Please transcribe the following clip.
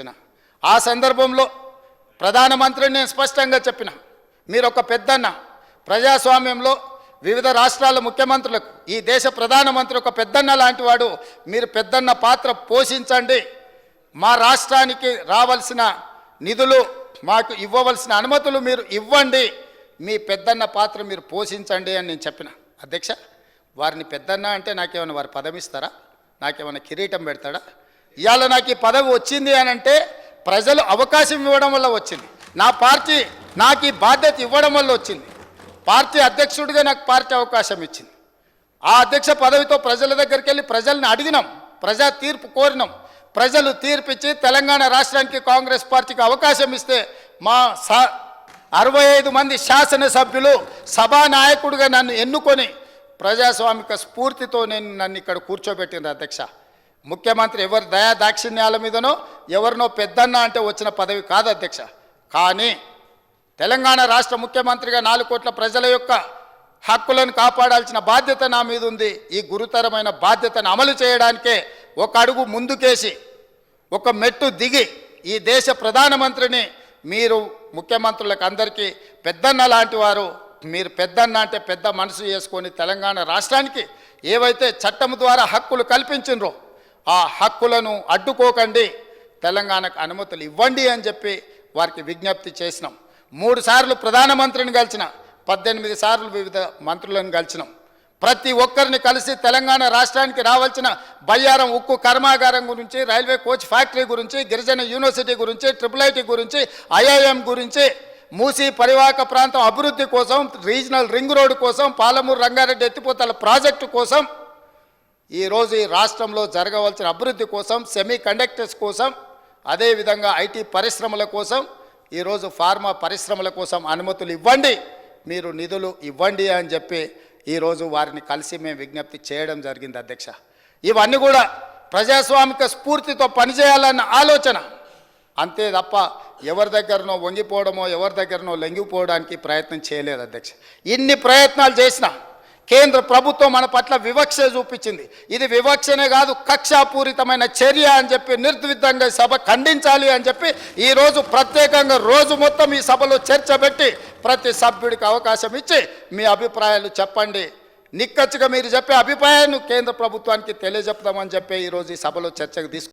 పిలిపించిన ఆ సందర్భంలో ప్రధానమంత్రిని నేను స్పష్టంగా చెప్పిన. మీరు ఒక పెద్దన్న ప్రజాస్వామ్యంలో వివిధ రాష్ట్రాల ముఖ్యమంత్రులకు ఈ దేశ ప్రధానమంత్రి ఒక పెద్దన్న లాంటి వాడు మీరు పెద్దన్న పాత్ర పోషించండి. మా రాష్ట్రానికి రావాల్సిన నిధులు మాకు ఇవ్వవలసిన అనుమతులు మీరు ఇవ్వండి. మీ పెద్దన్న పాత్ర మీరు పోషించండి అని నేను చెప్పిన. అధ్యక్ష వారిని పెద్దన్న అంటే నాకేమైనా వారు పదమిస్తారా నాకేమైనా కిరీటం పెడతాడా? ఇవాళ నాకు ఈ పదవి వచ్చింది అని అంటే ప్రజలు అవకాశం ఇవ్వడం వల్ల వచ్చింది. నా పార్టీ నాకు ఈ బాధ్యత ఇవ్వడం వల్ల వచ్చింది. పార్టీ అధ్యక్షుడిగా నాకు పార్టీ అవకాశం ఇచ్చింది. ఆ అధ్యక్ష పదవితో ప్రజల దగ్గరికి వెళ్ళి ప్రజల్ని అడిగినాం. ప్రజా తీర్పు కోరినాం. ప్రజలు తీర్పిచ్చి తెలంగాణ రాష్ట్రానికి కాంగ్రెస్ పార్టీకి అవకాశం ఇస్తే మా సా అరవై ఐదు మంది శాసనసభ్యులు సభానాయకుడిగా నన్ను ఎన్నుకొని ప్రజాస్వామిక స్ఫూర్తితో నేను నన్ను ఇక్కడ కూర్చోబెట్టింది అధ్యక్ష. ముఖ్యమంత్రి ఎవరి దయా దాక్షిణ్యాల మీదనో ఎవరినో పెద్దన్న అంటే వచ్చిన పదవి కాదు అధ్యక్ష. కానీ తెలంగాణ రాష్ట్ర ముఖ్యమంత్రిగా నాలుగు కోట్ల ప్రజల యొక్క హక్కులను కాపాడాల్సిన బాధ్యత నా మీద ఉంది. ఈ గురుతరమైన బాధ్యతను అమలు చేయడానికే ఒక అడుగు ముందుకేసి ఒక మెట్టు దిగి ఈ దేశ ప్రధానమంత్రిని మీరు ముఖ్యమంత్రులకు అందరికీ పెద్దన్న లాంటి వారు మీరు పెద్దన్న అంటే పెద్ద మనసు చేసుకొని తెలంగాణ రాష్ట్రానికి ఏవైతే చట్టం ద్వారా హక్కులు కల్పించినరో ఆ హక్కులను అడ్డుకోకండి. తెలంగాణకు అనుమతులు ఇవ్వండి అని చెప్పి వారికి విజ్ఞప్తి చేసినాం. మూడు సార్లు ప్రధానమంత్రిని కలిసిన పద్దెనిమిది సార్లు వివిధ మంత్రులను కలిసినాం. ప్రతి ఒక్కరిని కలిసి తెలంగాణ రాష్ట్రానికి రావాల్సిన బయ్యారం ఉక్కు కర్మాగారం గురించి రైల్వే కోచ్ ఫ్యాక్టరీ గురించి గిరిజన యూనివర్సిటీ గురించి ట్రిపుల్ ఐటీ గురించి ఐఐఎం గురించి మూసీ పరివాహక ప్రాంతం అభివృద్ధి కోసం రీజనల్ రింగ్ రోడ్డు కోసం పాలమూరు రంగారెడ్డి ఎత్తిపోతల ప్రాజెక్టు కోసం ఈరోజు ఈ రాష్ట్రంలో జరగవలసిన అభివృద్ధి కోసం సెమీ కండక్టర్స్ కోసం అదేవిధంగా ఐటీ పరిశ్రమల కోసం ఈరోజు ఫార్మా పరిశ్రమల కోసం అనుమతులు ఇవ్వండి. మీరు నిధులు ఇవ్వండి అని చెప్పి ఈరోజు వారిని కలిసి మేము విజ్ఞప్తి చేయడం జరిగింది అధ్యక్ష. ఇవన్నీ కూడా ప్రజాస్వామిక స్ఫూర్తితో పనిచేయాలన్న ఆలోచన. అంతే తప్ప ఎవరి దగ్గరనో వంగిపోవడమో ఎవరి దగ్గరనో లొంగిపోవడానికి ప్రయత్నం చేయలేదు అధ్యక్ష. ఇన్ని ప్రయత్నాలు చేసినా కేంద్ర ప్రభుత్వం మన పట్ల వివక్ష చూపించింది. ఇది వివక్షనే కాదు కక్షాపూరితమైన చర్య అని చెప్పి నిర్ద్విధంగా సభ ఖండించాలి అని చెప్పి ఈరోజు ప్రత్యేకంగా రోజు మొత్తం ఈ సభలో చర్చ పెట్టి ప్రతి సభ్యుడికి అవకాశం ఇచ్చి మీ అభిప్రాయాలు చెప్పండి. నిక్కచ్చిగా మీరు చెప్పే అభిప్రాయాన్ని కేంద్ర ప్రభుత్వానికి తెలియజెప్తామని చెప్పి ఈరోజు ఈ సభలో చర్చకు తీసుకు